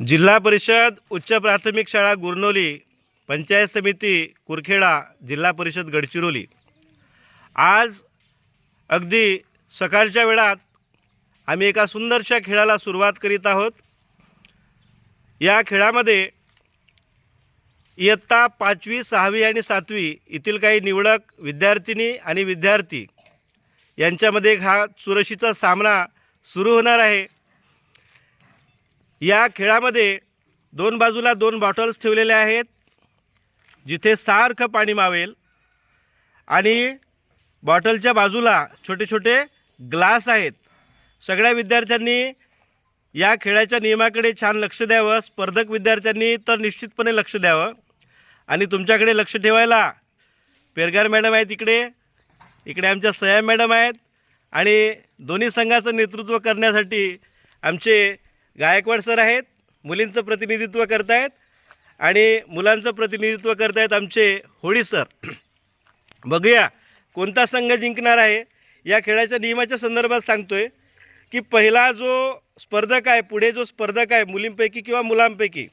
जिल्हा परिषद उच्च प्राथमिक शाळा गुरनोली पंचायत समिती कुरखेडा जिल्हा परिषद गडचिरोली. आज अगदी सकाळच्या वेळात आम्ही एका सुंदरशा खेळाला सुरुवात करीत आहोत. या खेळामध्ये इयत्ता पाचवी सहावी आणि सातवी येथील काही निवडक विद्यार्थिनी आणि विद्यार्थी यांच्यामध्ये एक हा चुरशीचा सामना सुरू होणार आहे. या खेळामध्ये दोन बाजूला दोन बॉटल्स ठेवलेले आहेत जिथे सारखं पाणी मावेल. आणि बॉटलच्या बाजूला छोटे छोटे ग्लास आहेत. सगळ्या विद्यार्थ्यांनी या खेळाच्या नियमाकडे छान लक्ष द्यावं. स्पर्धक विद्यार्थ्यांनी तर निश्चितपणे लक्ष द्यावं. आणि तुमच्याकडे लक्ष ठेवायला पेरगार मॅडम आहेत इकडे. इकडे आमच्या सयाम मॅडम आहेत. आणि दोन्ही संघाचं नेतृत्व करण्यासाठी आमचे गायकवाड सर आहेत मुलींचं प्रतिनिधित्व करतायत आणि मुलांचं प्रतिनिधित्व करतायत आमचे होळी सर. बघूया कोणता संघ जिंकणार आहे या खेळाच्या नियमाच्या संदर्भात सांगतोय की पहिला जो स्पर्धक आहे पुढे जो स्पर्धक आहे मुलींपैकी किंवा मुलांपैकी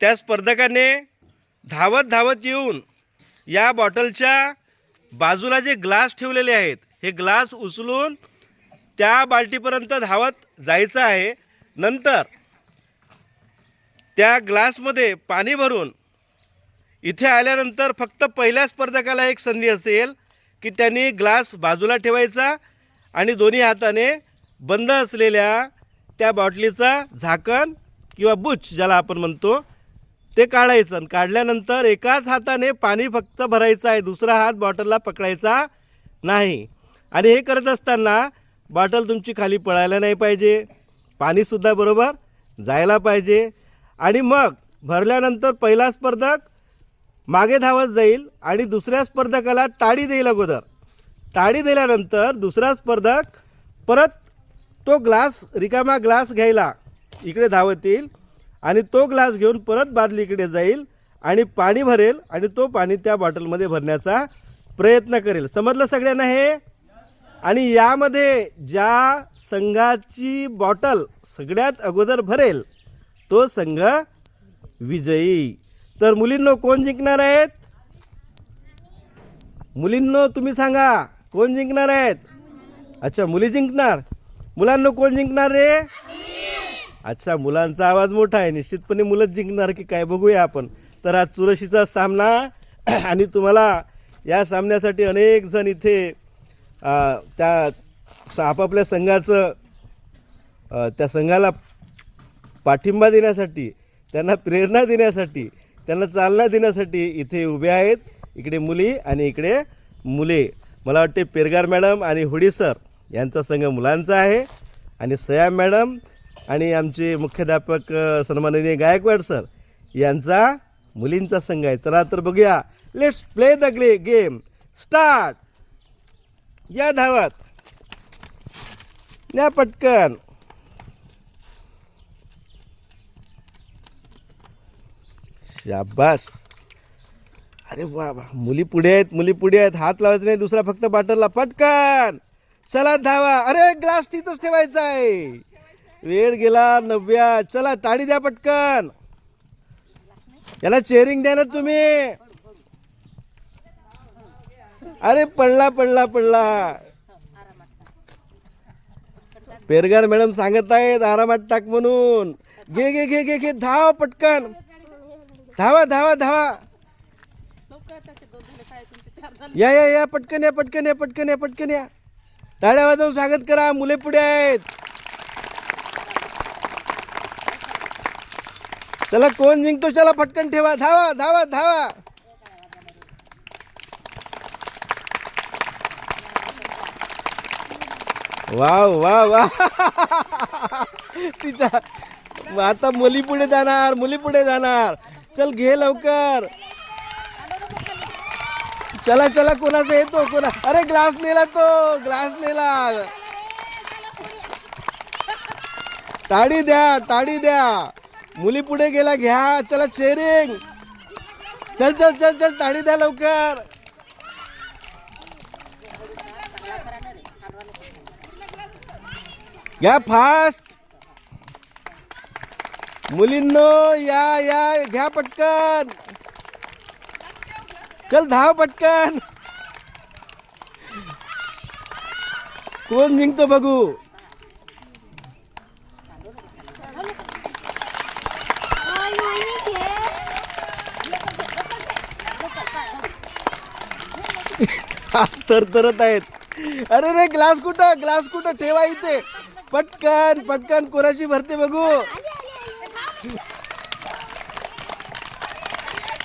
त्या स्पर्धकाने धावत धावत येऊन या बॉटलच्या बाजूला जे ग्लास ठेवलेले आहेत हे ग्लास उचलून त्या बाल्टीपर्यंत धावत जायचं आहे. नंतर त्या ग्लासमध्ये पाणी भरून इथे आल्यानंतर फक्त पहिल्या स्पर्धकाला एक संधी असेल की त्यांनी ग्लास बाजूला ठेवायचा आणि दोन्ही हाताने बंद असलेल्या त्या बॉटलीचा झाकण किंवा बुच ज्याला आपण म्हणतो ते काढायचं. आणि काढल्यानंतर एकाच हाताने पाणी फक्त भरायचं आहे. दुसरा हात बॉटलला पकडायचा नाही. आणि हे करत असताना बॉटल तुमची खाली पळायला नाही पाहिजे. पाणीसुद्धा बरोबर जायला पाहिजे. आणि मग भरल्यानंतर पहिला स्पर्धक मागे धावत जाईल आणि दुसऱ्या स्पर्धकाला ताडी देईल अगोदर. ताडी दिल्यानंतर दुसरा स्पर्धक परत तो ग्लास रिकामा ग्लास घ्यायला इकडे धावत येईल आणि तो ग्लास घेऊन परत बादलीकडे जाईल आणि पाणी भरेल आणि तो पाणी त्या बॉटलमध्ये भरण्याचा प्रयत्न करेल. समजलं सगळ्यांना हे? आणि यामध्ये ज्या संघाची बॉटल सगळ्यात अगोदर भरेल तो संघ विजयी. तर मुलींनो कोण जिंकणार आहेत? मुलींनो तुम्ही सांगा कोण जिंकणार आहेत? अच्छा मुली जिंकणार. मुलांना कोण जिंकणार रे? अच्छा मुलांचा आवाज मोठा आहे. निश्चितपणे मुलंच जिंकणार की काय बघूया आपण. तर आज चुरशीचा सामना आणि तुम्हाला या सामन्यासाठी अनेक जण इथे त्या आपापल्या संघाचं त्या संघाला पाठिंबा देण्यासाठी त्यांना प्रेरणा देण्यासाठी त्यांना चालना देण्यासाठी इथे उभे आहेत. इकडे मुली आणि इकडे मुले. मला वाटते पेरगार मॅडम आणि हुडी सर यांचा संघ मुलांचा आहे. आणि सयाम मॅडम आणि आमचे मुख्याध्यापक सन्माननीय गायकवाड सर यांचा मुलींचा संघ आहे. चला तर बघूया. लेट्स प्ले द ग्ले गेम स्टार्ट या धावत. या पटकन. शाबास. अरे वा वा. मुली पुढे आहेत मुली पुढे आहेत. हात लावायचा नाही दुसरा फक्त बाटलला. पटकन. चला धावा. अरे ग्लास तिथंच ठेवायचा आहे. वेळ गेला नव्या. चला टाळी द्या पटकन. याला चेअरिंग द्या ना तुम्ही. अरे पडला पडला पडला. पेरगार मॅडम सांगत आहेत आरामात टाक म्हणून. घे घे घे घे घे धाव पटकन. धावा धावा धावा. या या या पटकन या पटकन या पटकन या पटकन या. टाळ्या वाजवून स्वागत करा मुले पुढे आहेत. चला कोण जिंकतो चला पटकन ठेवा. धावा धावा धावा. वा वा वा तिचा आता मुली पुढे जाणार मुली पुढे जाणार. चल घे लवकर. चला चला कोणाचा येतो कोणा? अरे ग्लास नेला तो ग्लास नेला. ताडी द्या ताडी द्या. मुली पुढे गेला घ्या. चला चेरिंग चल चल चल चल ताडी द्या लवकर. घ्या फास्ट मुलींनो या या घ्या पटकन. चल धाव पटकन. कोण जिंकतो बघू? तर तरत आहेत. अरे रे ग्लास कुठं? ग्लास कुठं? ठेवा इथे. पटकन पटकन कोणाची भरते बघू.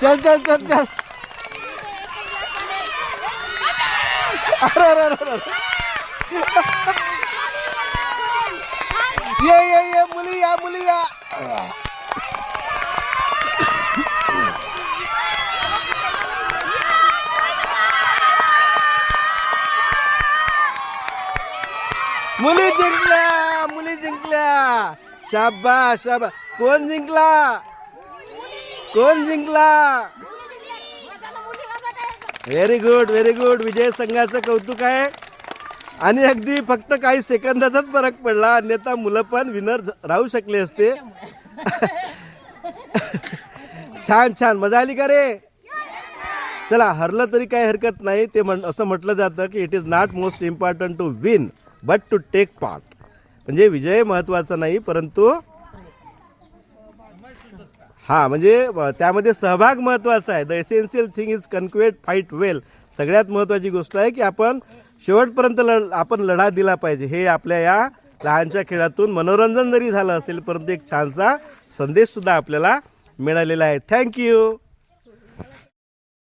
चल चल चल चल. अरे अरे अरे. ये ये ये मुली या मुली या. मुली जिंकल्या. मुली शाबा शाबा कोण जिंकला? कोण जिंकला? व्हेरी गुड व्हेरी गुड विजय संघाचं कौतुक आहे. आणि अगदी फक्त काही सेकंदाचाच फरक पडला. अन्यथा मुलं पण विनर राहू शकले असते. छान छान. मजा आली का रे? चला हरलं तरी काही हरकत नाही. ते म्हण असं म्हटलं जातं की it is not most important to win but to take part म्हणजे विजय महत्त्वाचा नाही परंतु हा म्हणजे त्यामध्ये सहभाग महत्त्वाचा आहे. The essential thing is conquest fight well सगळ्यात महत्त्वाची गोष्ट आहे की आपण शेवटपर्यंत लढ आपण लढा दिला पाहिजे. हे आपल्या या लहानच्या खेळातून मनोरंजन जरी झालं असेल परंतु एक छानसा संदेशसुद्धा आपल्याला मिळालेला आहे. थँक्यू